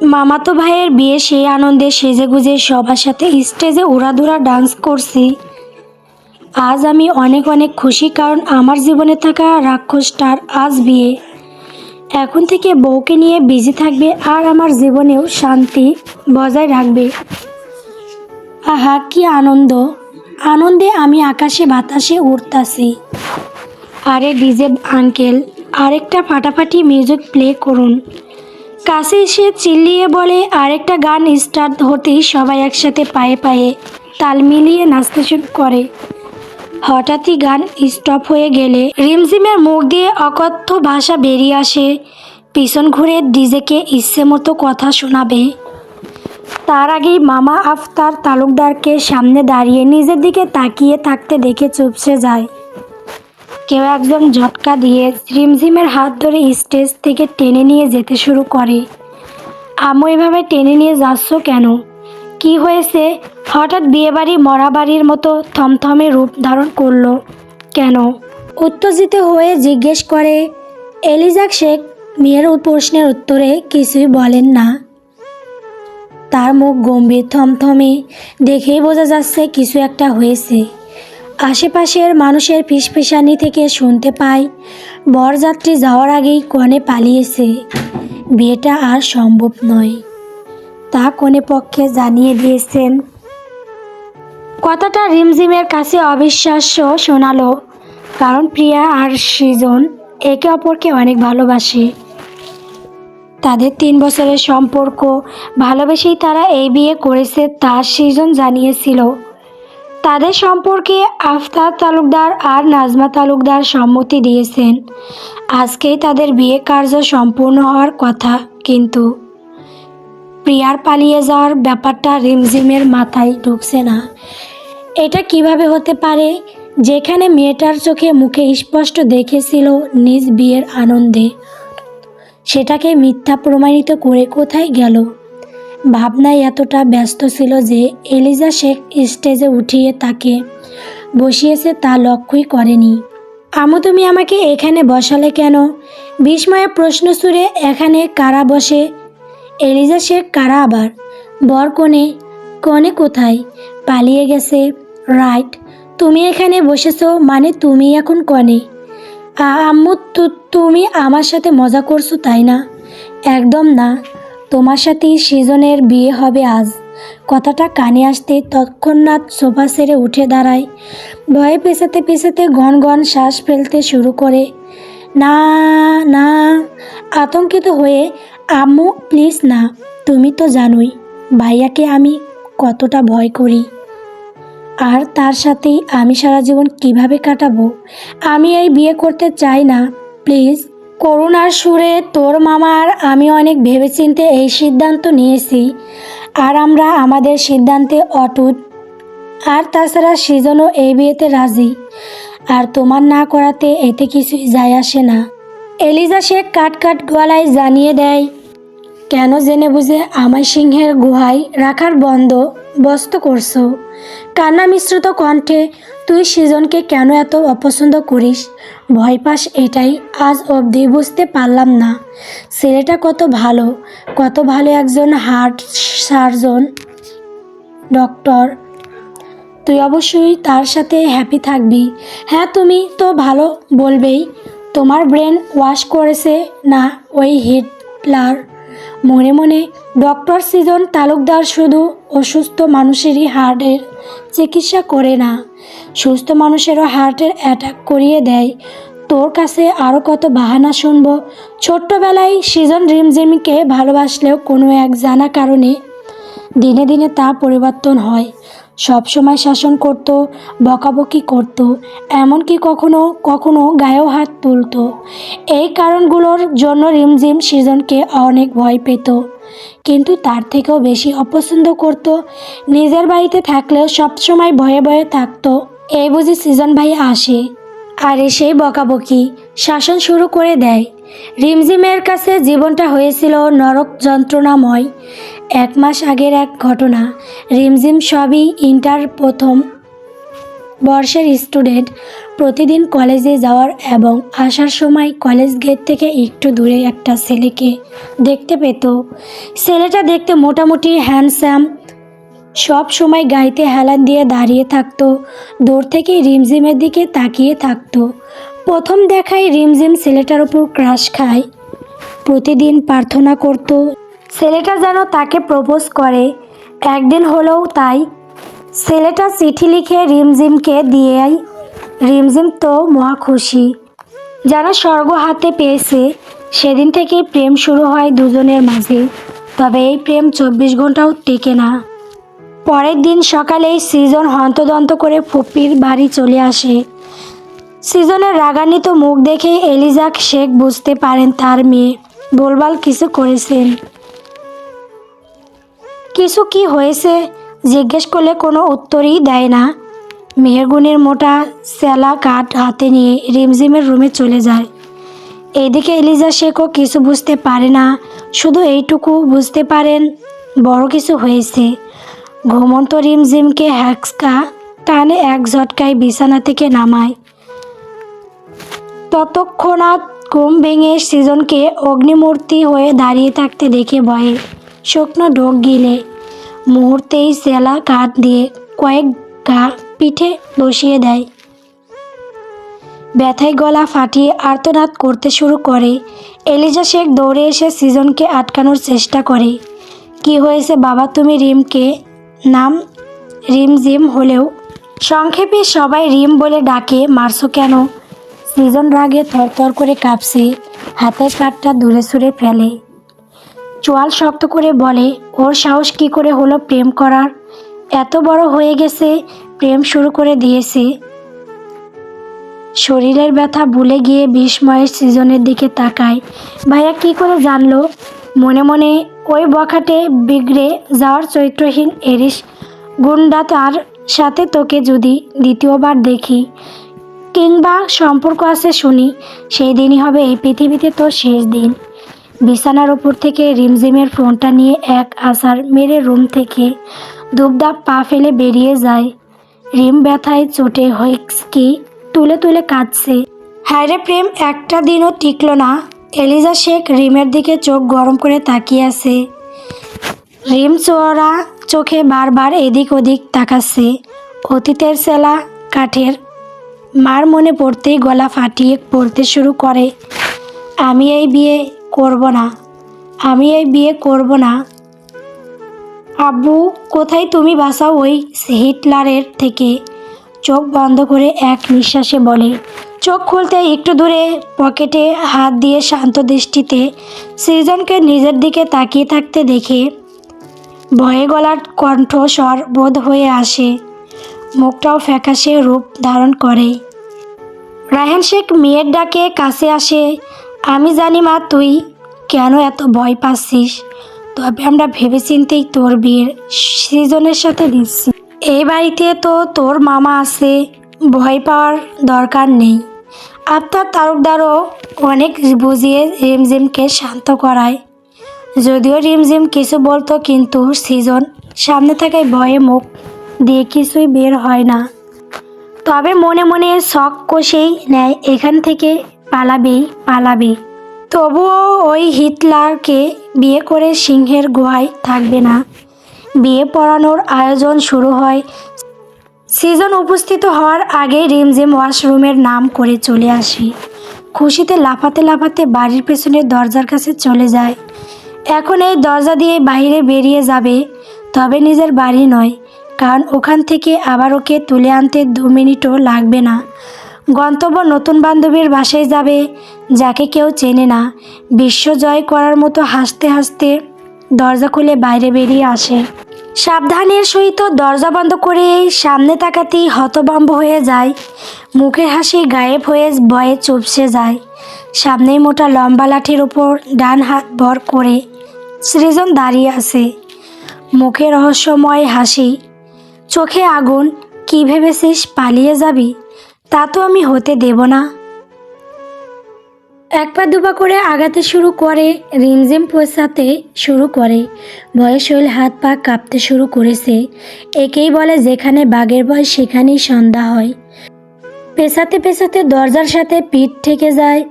মামাতো ভাইয়ের বিয়ে, সেই আনন্দে সেজে গুজে সবার সাথে স্টেজে উড়াধুরা ডান্স করছি। আজ আমি অনেক অনেক খুশি, কারণ আমার জীবনে থাকা রাক্ষসটার আজ বিয়ে। এখন থেকে বউকে নিয়ে বিজি থাকবে আর আমার জীবনেও শান্তি বজায় রাখবে। আহা, কি আনন্দ। আনন্দে আমি আকাশে বাতাসে উড়তাছি। আরে ডিজে আঙ্কেল, আরেকটা ফাটাফাটি মিউজিক প্লে করুন। কাছে এসে চিল্লিয়ে বলে, আরেকটা গান স্টার্ট হতেই সবাই একসাথে পায়ে পায়ে তাল মিলিয়ে নাচতে শুরু করে। হঠাৎই গান স্টপ হয়ে গেলে রিমঝিমের মুখ দিয়ে অকথ্য ভাষা বেরিয়ে আসে। পিছন ঘুরে ডিজেকে ইচ্ছে মতো কথা শোনাবে। তার আগেই মামা আফতার তালুকদারকে সামনে দাঁড়িয়ে নিজের দিকে তাকিয়ে থাকতে দেখে চুপসে যায়। কেউ একজন ঝটকা দিয়ে রিমঝিমের হাত ধরে স্টেজ থেকে টেনে নিয়ে যেতে শুরু করে। আমু এভাবে টেনে নিয়ে যাচ্ছ কেন? কি হয়েছে? হঠাৎ বিয়েবাড়ি মরাবাড়ির মতো থমথমে রূপ ধারণ করল। কেন? উত্তেজিত হয়ে জিজ্ঞেস করে এলিজাক শেখ? মেয়ের প্রশ্নের উত্তরে কিছুই বলেন না। তার মুখ গম্ভীর থমথমে দেখেই বোঝা যাচ্ছে কিছু একটা হয়েছে। আশেপাশের মানুষের ফিসফিসানি থেকে শুনতে পাই, বরযাত্রী যাওয়ার আগেই কনে পালিয়েছে। বিয়েটা আর সম্ভব নয়, তা কনে পক্ষে জানিয়ে দিয়েছেন। কথাটা রিমঝিমের কাছে অবিশ্বাস্য শোনালো, কারণ প্রিয়া আর সৃজন একে অপরকে অনেক ভালোবাসে। তাদের তিন বছরের সম্পর্ক, ভালোবেসেই তারা এই বিয়ে করেছে তা সৃজন জানিয়েছিল। তাদের সম্পর্কে আফতার তালুকদার আর নাজমা তালুকদার সম্মতি দিয়েছেন। আজকেই তাদের বিয়ে কার্য সম্পূর্ণ হওয়ার কথা, কিন্তু প্রিয়ার পালিয়ে যাওয়ার ব্যাপারটা রিমঝিমের মাথায় ঢুকছে না। এটা কীভাবে হতে পারে? যেখানে মেয়েটার চোখে মুখে স্পষ্ট দেখেছিল নিজ বিয়ের আনন্দে, সেটাকে মিথ্যা প্রমাণিত করে কোথায় গেল? ভাবনায় এতটা ব্যস্ত ছিল যে এলিজা শেখ স্টেজে উঠিয়ে তাকে বসিয়েছে তা লক্ষ্যই করেনি। আমু, তুমি আমাকে এখানে বসালে কেন? বিস্ময়ে প্রশ্ন সুরে এখানে কারা বসে? এলিজা শেখ, কারা আবার? বর কোণে। কনে কোথায়? পালিয়ে গেছে। রাইট। তুমি এখানে বসেছো মানে তুমি এখন কনে আম্মু তুমি আমার সাথে মজা করছ তাই না? একদম না। তোমার সাথেই সৃজনের বিয়ে হবে আজ। কথাটা কানে আসতে তৎক্ষণাৎ সোফা সেরে উঠে দাঁড়ায়। ভয়ে পেছাতে পেছাতে ঘন ঘন শ্বাস ফেলতে শুরু করে। না না। আতঙ্কিত হয়ে, আম্মু, প্লিজ না, তুমি তো জানোই, ভাইয়াকে আমি কতটা ভয় করি। আর তার সাথেই আমি সারা জীবন কীভাবে কাটাবো? আমি এই বিয়ে করতে চাই না, প্লিজ। করুণার সুরে তোর মামার আমি অনেক ভেবেচিন্তে এই সিদ্ধান্ত নিয়েছি। আর আমরা আমাদের সিদ্ধান্তে অটুট। আর তাছাড়া সৃজনও এই বিয়েতে রাজি। আর তোমার না করাতে এতে কিছুই যায় আসে না। এলিজা শেখ কাট কাট গলায় জানিয়ে দেয়, কেন জেনে বুঝে আমায় সিংহের গুহায় রাখার বন্ধ, বস্ত করছ? কান্না মিশ্রিত কণ্ঠে তুই সৃজনকে কেন এত অপছন্দ করিস? ভয় পাস এটাই, আজ অবধি বুঝতে পারলাম না। ছেলেটা কত ভালো কত ভালো একজন হার্ট সার্জন, ডক্টর। তুই অবশ্যই তার সাথে হ্যাপি থাকবি। হ্যাঁ তুমি তো ভালো বলবেই, তোমার ব্রেন ওয়াশ করেছে না ওই হিটলার? মনে মনে ডক্টর সিজন তালুকদার শুধু অসুস্থ মানুষেরই হার্টের চিকিৎসা করে না, সুস্থ মানুষেরও হার্টের অ্যাটাক করিয়ে দেয়। তোর কাছে আরও কত বাহানা শুনব? ছোট্টবেলায় সিজন রিমঝিমিকে ভালোবাসলেও কোনো এক জানা কারণে দিনে দিনে তা পরিবর্তন হয়। সব সময় শাসন করত, বকাবকি করত, এমনকি কখনো কখনো গায়েও হাত তুলত। এই কারণগুলোর জন্য রিমঝিম সৃজনকে অনেক ভয় পেত। কিন্তু তার থেকেও বেশি অপছন্দ করত। নিজের বাড়িতে থাকলেও সবসময় ভয়ে ভয়ে থাকতো। এই বুঝি সৃজন ভাই আসে। আর এসেই বকাবকি, শাসন শুরু করে দেয়। রিমঝিমের কাছে জীবনটা হয়েছিল নরক যন্ত্রণাময়। এক মাস আগের এক ঘটনা, রিমঝিম সবই ইন্টার প্রথম বর্ষের স্টুডেন্ট প্রতিদিন কলেজে যাওয়ার এবং আসার সময় কলেজ গেট থেকে একটু দূরে একটা ছেলেকে দেখতে পেত। ছেলেটা দেখতে মোটামুটি হ্যান্ডসাম সব সময় গাইতে হেলান দিয়ে দাঁড়িয়ে থাকতো, দূর থেকে রিমঝিমের দিকে তাকিয়ে থাকতো। প্রথম দেখায় রিমঝিম ছেলেটার উপর ক্রাশ খায়, প্রতিদিন প্রার্থনা করত ছেলেটা যেন তাকে প্রপোজ করে। একদিন হলেও তাই। ছেলেটা চিঠি লিখে রিমঝিমকে দিয়েই রিমঝিম তো মহা খুশি। যেন স্বর্গ হাতে পেয়েছে, সেদিন থেকেই প্রেম শুরু হয় দুজনের মাঝে। তবে এই প্রেম চব্বিশ ঘন্টাও টেকে না। পরের দিন সকালেই সৃজন হন্তদন্ত করে ফুপির বাড়ি চলে আসে। সৃজনের রাগান্বিত মুখ দেখে এলিজাক শেখ বুঝতে পারেন তার মেয়ে। বলবাল কিছু করেছেন। কিছু কি হয়েছে? জিজ্ঞেস করলে কোনো উত্তরই দেয় না। মেহেরগুনের মোটা স্যালা কাঠ হাতে নিয়ে রিমঝিমের রুমে চলে যায়। এদিকে এলিজা শেখও কিছু বুঝতে পারে না। শুধু এইটুকু বুঝতে পারেন, বড় কিছু হয়েছে। ঘুমন্ত রিমঝিমকে হ্যাক্সকা টানে এক ঝটকায় বিছানা থেকে নামায়। ততক্ষণাৎ ঘুম ভেঙে সৃজনকে অগ্নিমূর্তি হয়ে দাঁড়িয়ে থাকতে দেখে ভয়ে শুকনো ঢোক গিলে মুহূর্তেই সেলা কাঠ দিয়ে কয়েক গা পিঠে বসিয়ে দেয়। ব্যথায় গলা ফাটিয়ে আর্তনাদ করতে শুরু করে। এলিজা শেখ দৌড়ে এসে সৃজনকে আটকানোর চেষ্টা করে। কি হয়েছে বাবা, তুমি রিমকে? নাম রিম জিম হলেও সংক্ষেপে সবাই রিম বলে ডাকে, মারছো কেন? সৃজন রাগে থরথর করে কাঁপছে, হাতের কাঠটা দূরে সরে ফেলে। চোয়াল শক্ত করে বলে, ওর সাহস কি করে হলো প্রেম করার? এত বড় হয়ে গেছে, প্রেম শুরু করে দিয়েছে। শরীরের ব্যথা ভুলে গিয়ে বিস্ময়ের সৃজনের দিকে তাকায়। ভাইয়া কি করে জানলো? মনে মনে ওই বখাটে বিগড়ে যাওয়ার চরিত্রহীন এরিস গুন্ডা তার সাথে তোকে যদি দ্বিতীয়বার দেখি, কিংবা সম্পর্ক আছে শুনি, সেই দিনই হবে এই পৃথিবীতে তোর শেষ দিন। বিছানার ওপর থেকে রিমঝিমের ফোনটা নিয়ে এক আসার মেরে রুম থেকে দুবদাপ পা ফেলে বেরিয়ে যায়। রিম ব্যথায় চোটে কি তুলে তুলে কাঁদছে। হায়রে প্রেম, একটা দিনও টিকলো না। এলিজা শেখ রিমের দিকে চোখ গরম করে তাকিয়ে আছে। রিম চোরা চোখে বারবার এদিক ওদিক তাকাচ্ছে। অতীতের সেলা কাঠের মার মনে পড়তেই গলা ফাটিয়ে পড়তে শুরু করে। আমি এই বিয়ে করব না। আমি এই বিয়ে করব না। আব্বু, কোথায় তুমি বাসাও ওই হিটলারের থেকে? চোখ বন্ধ করে এক নিঃশ্বাসে বলে, চোখ খুলতে একটু দূরে পকেটে হাত দিয়ে শান্ত দৃষ্টিতে সৃজনকে নিজের দিকে তাকিয়ে থাকতে দেখে ভয়ে গলার কণ্ঠস্বর বোধ হয়ে আসে। মুখটাও ফ্যাকাশে রূপ ধারণ করে। রায়হান শেখ মেয়ের ডাকে কাছে আসে আমি জানি মা, তুই কেন এত ভয় পাচ্ছিস? তবে আমরা ভেবেচিন্তেই তোর বিয়ের সৃজনের সাথে দিচ্ছি। এই বাড়িতে তো তোর মামা আছে, ভয় পাওয়ার দরকার নেই। আফতার তালুকদারও অনেক বুঝিয়ে রিমঝিমকে শান্ত করায়। যদিও রিমঝিম কিছু বলতো, কিন্তু সৃজন সামনে থাকায় ভয়ে মুখ দিয়ে কিছুই বের হয় না। তবে মনে মনে শখ কষেই নেয় এখান থেকে পালাবেই পালাবে। তবুও ওই হিটলারকে বিয়ে করে সিংহের গুহায় থাকবে না। বিয়ে পড়ানোর আয়োজন শুরু হয়। সিজন উপস্থিত হওয়ার আগে রিমঝিম ওয়াশরুমের নাম করে চলে আসি। খুশিতে লাফাতে লাফাতে বাড়ির পেছনের দরজার কাছে চলে যায়। এখন এই দরজা দিয়ে বাইরে বেরিয়ে যাবে, তবে নিজের বাড়ি নয়, কারণ ওখান থেকে আবার ওকে তুলে আনতে দু মিনিটও লাগবে না। গন্তব্য নতুন বান্ধবীর বাসায় যাবে, যাকে কেউ চেনে না। বিশ্ব জয় করার মতো হাসতে হাসতে দরজা খুলে বাইরে বেরিয়ে আসে। সাবধানের সহিত দরজা বন্ধ করে সামনে তাকাতেই হতভম্ব হয়ে যায়। মুখের হাসি গায়েব হয়ে ভয়ে চুপসে যায়। সামনেই মোটা লম্বা লাঠির উপর ডান হাত ভর করে সৃজন দাঁড়িয়ে আছে। মুখে রহস্যময় হাসি। চোখে আগুন, কি ভেবেছিস পালিয়ে যাবি? তা তো আমি হতে দেব না। এক পা করে আগাতে শুরু করে রিমঝিম পোষাতে শুরু করে। বয়স শৈল হাত পা কাঁপতে শুরু করেছে। একেই বলে যেখানে বাঘের ভয়, সেখানেই সন্ধ্যা হয়। পেছাতে পেছাতে দরজার সাথে পিঠ ঠেকে যায়,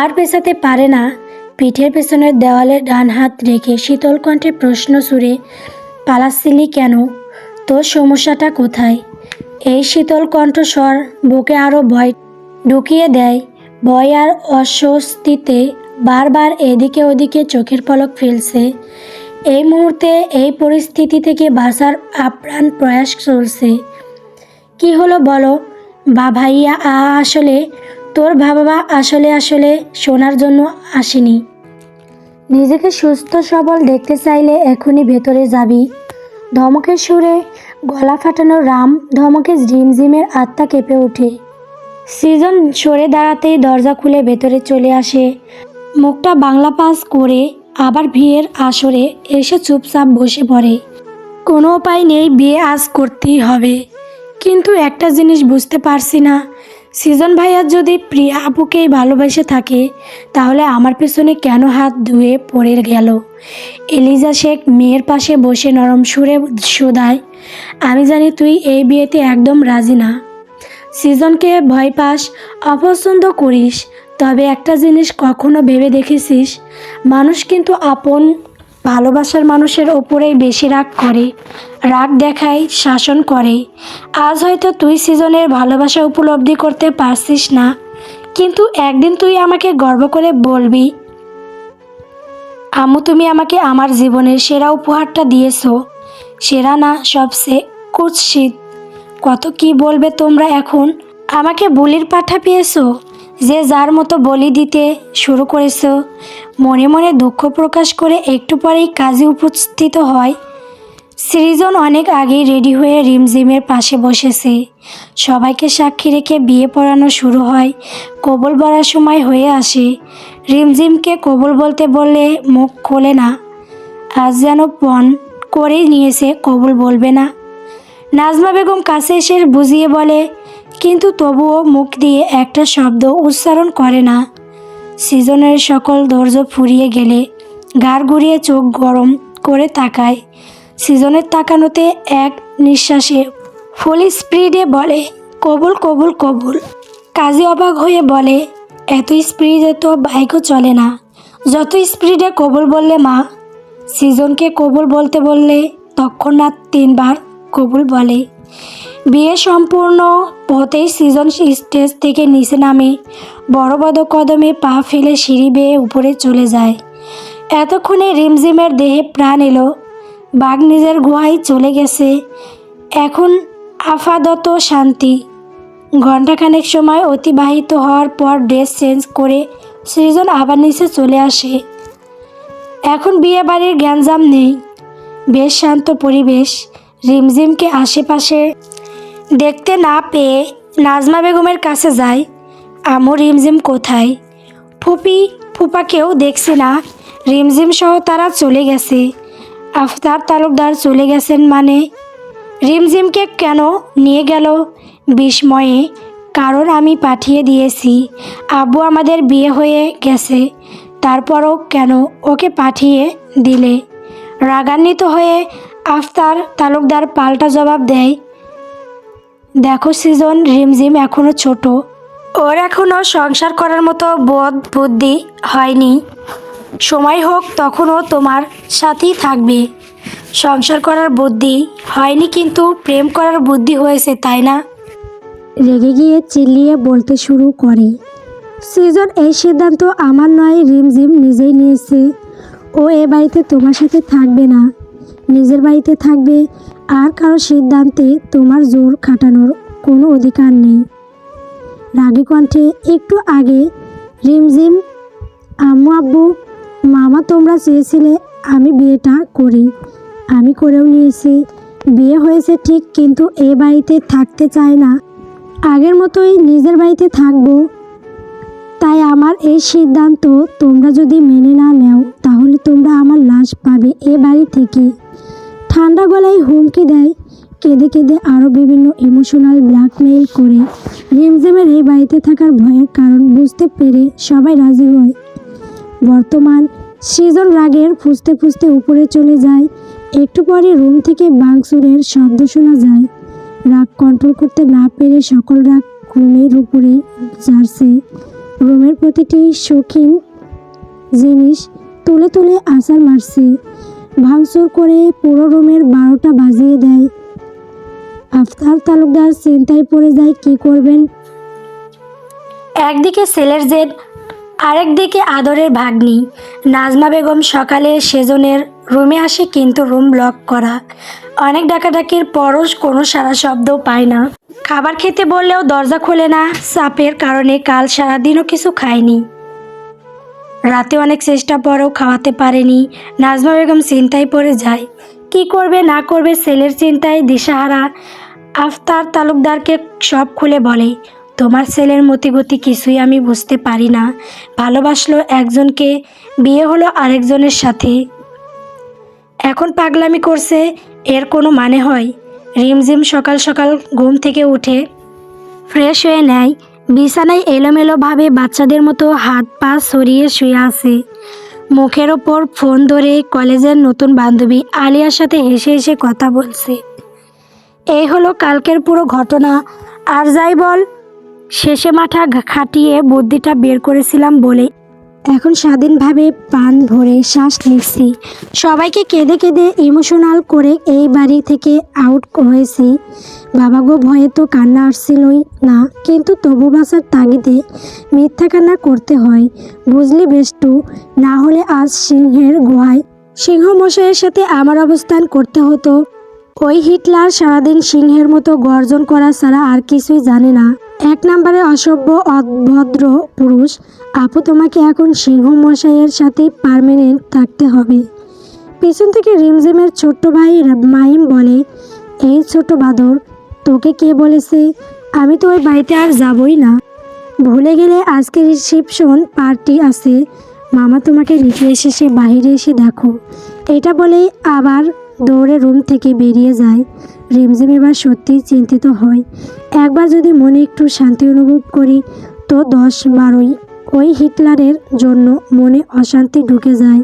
আর পেছাতে পারে না। পিঠের পেছনের দেওয়ালে ডান হাত রেখে শীতল কণ্ঠে প্রশ্ন সুরে, পালাচ্ছিলি কেন? তোর সমস্যাটা কোথায়? এই শীতল কণ্ঠস্বর বুকে আরও ভয় ঢুকিয়ে দেয়। ভয় আর অস্বস্তিতে বারবার এদিকে ওদিকে চোখের পলক ফেলছে। এই মুহূর্তে এই পরিস্থিতি থেকে বাঁচার আপ্রাণ প্রয়াস চলছে। কি হলো বলো? বা ভাইয়া, আ, আসলে তোর বাবা আসলে আসলে শোনার জন্য আসেনি। নিজেকে সুস্থ সবল দেখতে চাইলে এখনই ভেতরে যাবি। ধমকের সুরে গলা ফাটানো রাম ধমকে ঝিমঝিমের আত্মা কেঁপে ওঠে। সৃজন সরে দাঁড়াতেই দরজা খুলে ভেতরে চলে আসে। মুখটা বাংলা পাস করে আবার বিয়ের আসরে এসে চুপচাপ বসে পড়ে। কোনো উপায় নেই, বিয়ে আজ করতেই হবে। কিন্তু একটা জিনিস বুঝতে পারছি না সিজন ভাইয়া যদি প্রিয়া আপুকেই ভালোবেসে থাকে, তাহলে আমার পেছনে কেন হাত ধুয়ে পড়ে গেল? এলিজা শেখ মেয়ের পাশে বসে নরম সুরে শুধায় আমি জানি তুই এই বিয়েতে একদম রাজি না। সিজনকে ভয় পাস, অপছন্দ করিস, তবে একটা জিনিস কখনো ভেবে দেখেছিস, মানুষ কিন্তু আপন ভালোবাসার মানুষের ওপরেই বেশি রাগ করে। রাগ দেখায়, শাসন করে। আজ হয়তো তুই সিজনের ভালোবাসা উপলব্ধি করতে পারছিস না, কিন্তু একদিন তুই আমাকে গর্ব করে বলবি, আম্মু, তুমি আমাকে আমার জীবনের সেরা উপহারটা দিয়েছ। সেরা না, সবচেয়ে কুৎসিত। কত কি বলবে তোমরা এখন? আমাকে বলির পাঠা পেয়েছ? যে যার মতো বলি দিতে শুরু করেছ, মনে মনে দুঃখ প্রকাশ করে একটু পরেই কাজে উপস্থিত হয়। সৃজন অনেক আগেই রেডি হয়ে রিমঝিমের পাশে বসেছে। সবাইকে সাক্ষী রেখে বিয়ে পড়ানো শুরু হয়, কবল বলার সময় হয়ে আসে। রিমঝিমকে কবল বলতে বললে মুখ খোলে না, আজ যেন পণ করেই নিয়েছে, কবল বলবে না। নাজমা বেগম কাছে এসে বুঝিয়ে বলে কিন্তু তবুও মুখ দিয়ে একটা শব্দ উচ্চারণ করে না। সিজনের সকল ধৈর্য ফুরিয়ে গেলে গাড় ঘুরিয়ে চোখ গরম করে তাকায়। সিজনের তাকানোতে এক নিঃশ্বাসে ফুল স্পিডে বলে, কবুল কবুল কবুল। কাজী অবাক হয়ে বলে এত স্পিডে তো বাইকও চলে না। যত স্পিডে কবুল বললে মা, সিজনকে কবুল বলতে বললে তৎক্ষণাৎ তিনবার কবুল বলে। বিয়ে সম্পূর্ণ পথেই সিজন স্টেজ থেকে নিচে নামে বড় বড় কদমে পা ফেলে সিঁড়ি বেয়ে উপরে চলে যায়। এতক্ষণে রিমঝিমের দেহে প্রাণ এলো। বাঘ নিজের গুহায় চলে গেছে। এখন আপাতত শান্তি। ঘণ্টাখানেক সময় অতিবাহিত হওয়ার পর ড্রেস চেঞ্জ করে সৃজন আবার নিচে চলে আসে। এখন বিয়ে বাড়ির গ্যাঞ্জাম নেই। বেশ শান্ত পরিবেশ। রিমঝিমকে আশেপাশে দেখতে না পেয়ে নাজমা বেগমের কাছে যায়। আমু রিমঝিম কোথায়? ফুপি, ফুপাকেও দেখছি না। রিমঝিম সহ তারা চলে গেছে। আফতার তালুকদার চলে গেছেন মানে? রিমঝিমকে কেন নিয়ে গেল? বিস্ময়ে কারণ আমি পাঠিয়ে দিয়েছি। আব্বু আমাদের বিয়ে হয়ে গেছে। তারপরও কেন ওকে পাঠিয়ে দিলে? রাগান্বিত হয়ে আফতার তালুকদার পাল্টা জবাব দেয়, দেখো সিজন, রিমঝিম এখনও ছোট। ওর এখনও সংসার করার মতো বোধ বুদ্ধি হয়নি। সময় হোক তখনও তোমার সাথেই থাকবে। সংসার করার বুদ্ধি হয়নি, কিন্তু প্রেম করার বুদ্ধি হয়েছে, তাই না? রেগে গিয়ে চিল্লিয়ে বলতে শুরু করে, সৃজন, এই সিদ্ধান্ত আমার নয়, রিমঝিম নিজেই নিয়েছে। ও এ বাড়িতে তোমার সাথে থাকবে না। নিজের বাড়িতে থাকবে আর কারও সিদ্ধান্তে তোমার জোর খাটানোর কোনো অধিকার নেই। রাগী কণ্ঠে একটু আগে, রিমঝিম, আম্মু আব্বু, মামা তোমরা চেয়েছিলে আমি বিয়েটা করি। আমি করেও নিয়েছি। বিয়ে হয়েছে ঠিক, কিন্তু এ বাড়িতে থাকতে চায় না। আগের মতোই নিজের বাড়িতে থাকব। তাই আমার এই সিদ্ধান্ত তোমরা যদি মেনে না নেও, তাহলে তোমরা আমার লাশ পাবে এ বাড়ি থেকে। ঠান্ডা গলায় হুমকি দেয়। কেঁদে কেঁদে আরও বিভিন্ন ইমোশনাল ব্ল্যাকমেইল করে। রিমঝিমের এই বাড়িতে থাকার ভয়ের কারণ বুঝতে পেরে সবাই রাজি হয়। বর্তমান সৃজন রাগের ফুসতে ফুসতে উপরে চলে যায়। একটু পরে রুম থেকে বাংসুরের শব্দ শোনা যায়। রাগ কন্ট্রোল করতে না পেরে সকল রাগ রুমের উপরে যাচ্ছে রুমের প্রতিটি শৌখিন জিনিস তুলে তুলে আসার মারছে। ভাঙচুর করে পুরো রুমের বারোটা বাজিয়ে দেয়। আফতার তালুকদার চিন্তায় পড়ে যায়, কি করবেন? একদিকে সেলের জেদ, আরেকদিকে আদরের ভাগ্নি। নাজমা বেগম সকালে সেজনের রুমে আসে, কিন্তু রুম লক করা। অনেক ডাকাডাকির পরও কোনো সারা শব্দ পায় না। খাবার খেতে বললেও দরজা খোলে না। চাপের কারণে কাল সারাদিনও কিছু খায়নি। রাতে অনেক চেষ্টা পরেও খাওয়াতে পারেনি। নাজমা বেগম চিন্তায় পড়ে যায়, কি করবে, না করবে ছেলের চিন্তায় দিশাহারা। আফতার তালুকদারকে সব খুলে বলে, তোমার ছেলের মতিগতি কিছুই আমি বুঝতে পারি না। ভালোবাসলো একজনকে, বিয়ে হলো আরেকজনের সাথে। এখন পাগলামি করছে, এর কোনো মানে হয়? রিমঝিম সকাল সকাল ঘুম থেকে উঠে, ফ্রেশ হয়ে নেয়। বিছানায় এলোমেলোভাবে বাচ্চাদের মতো হাত পা সরিয়ে শুয়ে আছে। মুখের ওপর ফোন ধরে কলেজের নতুন বান্ধবী আলিয়ার সাথে হেসে হেসে কথা বলছে। এই হলো কালকের পুরো ঘটনা। আর যাই বল, শেষে মাথা খাটিয়ে বুদ্ধিটা বের করেছিলাম বলে এখন স্বাধীনভাবে পান ভরে শ্বাস নিচ্ছি। সবাইকে কেঁদে কেঁদে ইমোশনাল করে এই বাড়ি থেকে আউট হয়েছি। বাবা গো ভয়ে তো কান্না আসছিলই না, কিন্তু তবু বাসার তাগিদে মিথ্যা কান্না করতে হয়। বুঝলি বেষ্টু, না হলে আজ সিংহের গুহায় সিংহ মশাইয়ের সাথে আমার অবস্থান করতে হতো। ওই হিটলার সারাদিন সিংহের মতো গর্জন করা ছাড়া আর কিছুই জানে না। এক নম্বরে অসভ্য, অভদ্র পুরুষ আপু, তোমাকে এখন সিংহ মশাইয়ের সাথে পারমানেন্ট থাকতে হবে। পিছন থেকে রিমঝিমের ছোট্ট ভাই মাইম বলে, এই ছোট বাদর, তোকে কে বলেছে? আমি তো ওই বাড়িতে আর যাবই না। ভুলে গেলে আজকে রিসেপশন পার্টি আছে। মামা তোমাকে রেখে এসেছে বাইরে এসে দেখো। এটা বলেই আবার দৌড়ে রুম থেকে বেরিয়ে যায়। রিমঝিম এবার সত্যিই চিন্তিত হয়। একবার যদি মনে একটু শান্তি অনুভব করি, তো দশ বারোই ওই হিটলারের জন্য মনে অশান্তি ঢুকে যায়।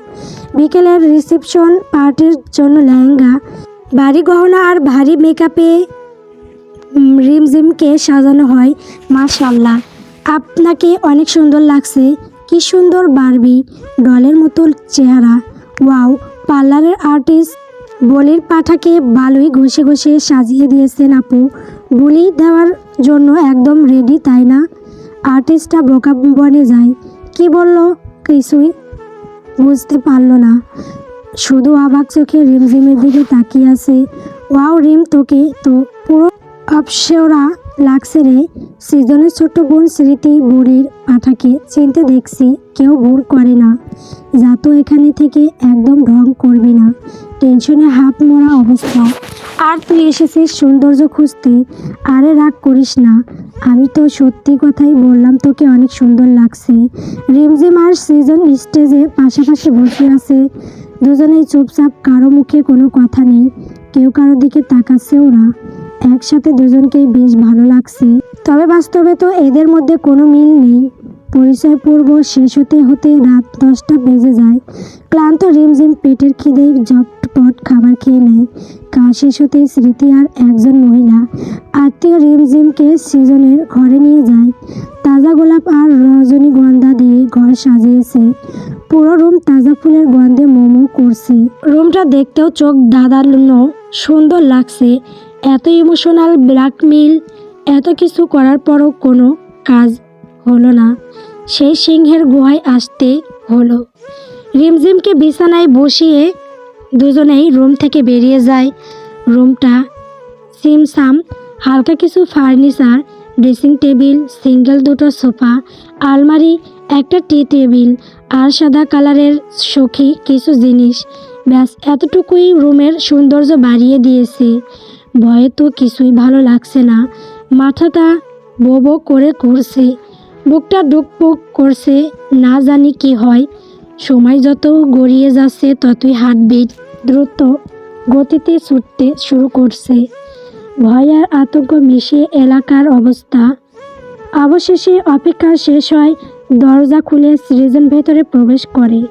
বিকেলের রিসেপশন পার্টির জন্য লেহেঙ্গা বাড়ি গহনা আর ভারী মেকআপে রিমঝিমকে সাজানো হয় মাশাল্লাহ আপনাকে অনেক সুন্দর লাগছে। কি সুন্দর বারবি, ডলের মতো চেহারা। ওয়াও, পার্লারের আর্টিস্ট বলির পাঠাকে ভালোই ঘষে ঘষে সাজিয়ে দিয়েছেন আপু। বুলি দেওয়ার জন্য একদম রেডি তাই না? আর্টিস্টটা বোকা বনে যায়। কি বলল কিছুই বুঝতে পারল না। শুধু অবাক চোখে রিমঝিমের দিকে তাকিয়ে আছে। ওয়াও, রিম, তোকে তো পুরো অপসরা লাগছে রে। সৃজনের ছোট্ট বোন স্মৃতি বুড়ির পাঠাকে চিনতে দেখছি কেউ ভুল করে না। যা তো এখানে থেকে একদম ঢং করবি না। টেনশনে হাত মোড়া অবস্থা। আর তুই এসেছিস সৌন্দর্য খুঁজতে। আরে রাগ করিস না। আমি তো সত্যি কথাই বললাম তোকে অনেক সুন্দর লাগছে। রিমঝিম আর সৃজন স্টেজে পাশাপাশি বসে আছে। দুজনেই চুপচাপ, কারও মুখে কোনো কথা নেই। কেউ কারোর দিকে তাকাচ্ছেও না। একসাথে দুজনকেই বেশ ভালো লাগছে। তবে বাস্তবে তো এদের মধ্যে কোনো মিল নেই। পরিচয় পূর্ব শেষ হতে হতে রাত দশটা বেজে যায়। ক্লান্ত রিমঝিম পেটের খিদেই ঝটপট খাবার খেয়ে নেয়। খাওয়া শেষ হতেই স্মৃতি আর একজন মহিলা আত্মীয় রিমঝিমকে সৃজনের ঘরে নিয়ে যায়। তাজা গোলাপ আর রজনীগন্ধা দিয়ে ঘর সাজিয়েছে। পুরো রুম তাজা ফুলের গন্ধে মোমো করছে। রুমটা দেখতেও চোখ দাদানো সুন্দর লাগছে। এত ইমোশনাল ব্ল্যাকমেল এত কিছু করার পরও কোনো কাজ হলো না। সেই সিংহের গুহায় আসতে হলো। রিমঝিমকে বিছানায় বসিয়ে দুজনেই রুম থেকে বেরিয়ে যায়। রুমটা সিমসাম, হালকা কিছু ফার্নিচার, ড্রেসিং টেবিল, সিঙ্গেল দুটো সোফা, আলমারি, একটা টি টেবিল আর সাদা কালারের সখী কিছু জিনিস। ব্যাস, এতটুকুই রুমের সৌন্দর্য বাড়িয়ে দিয়েছে। ভয়ে তো কিছুই ভালো লাগছে না। মাথাটা বো বো করে করছে। বুকটা ডুকপুক করছে, না জানি কি হয়। সময় যত গড়িয়ে যাচ্ছে, ততই হার্টবিট দ্রুত গতিতে ছুটতে শুরু করছে। ভয় আর আতঙ্ক মিশিয়ে এলাকার অবস্থা। অবশেষে অপেক্ষা শেষ হয়, দরজা খুলে সৃজন ভেতরে প্রবেশ করে।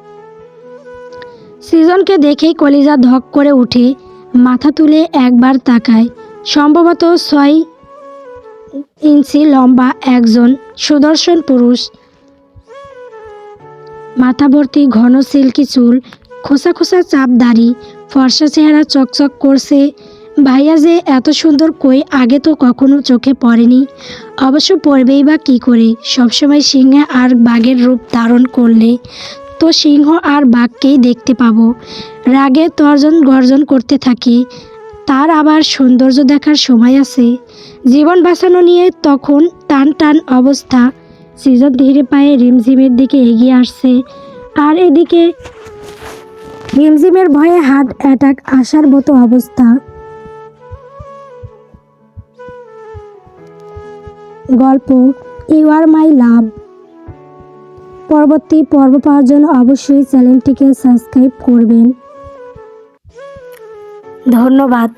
সৃজনকে দেখেই কলিজা ধক করে উঠে মাথা তুলে একবার তাকায়। সম্ভবত ছয় ইঞ্চি লম্বা একজন সুদর্শন পুরুষ। মাথা ভর্তি ঘন সিল্কি চুল, খোসা খোসা চাপ দাড়ি, ফর্সা চেহারা চকচক করছে। ভাইয়া যে এত সুন্দর কই আগে তো কখনো চোখে পড়েনি। অবশ্য পড়বেই বা কী করে, সবসময় সিংহে আর বাঘের রূপ ধারণ করলে তো সিংহ আর বাঘকেই দেখতে পাবো। রাগে তর্জন গর্জন করতে থাকি। তার আবার সৌন্দর্য দেখার সময় আছে। জীবন বাঁচানো নিয়ে তখন টান টান অবস্থা। সিজন ধীরে পায়ে রিমঝিমের দিকে এগিয়ে আসছে। আর এদিকে রিমঝিমের ভয়ে হার্ট অ্যাটাক আসার মতো অবস্থা। গল্প, ইউ আর মাই লাভ। পরবর্তী পর্ব পাওয়ার জন্য অবশ্যই চ্যানেলটিকে সাবস্ক্রাইব করবেন। ধন্যবাদ।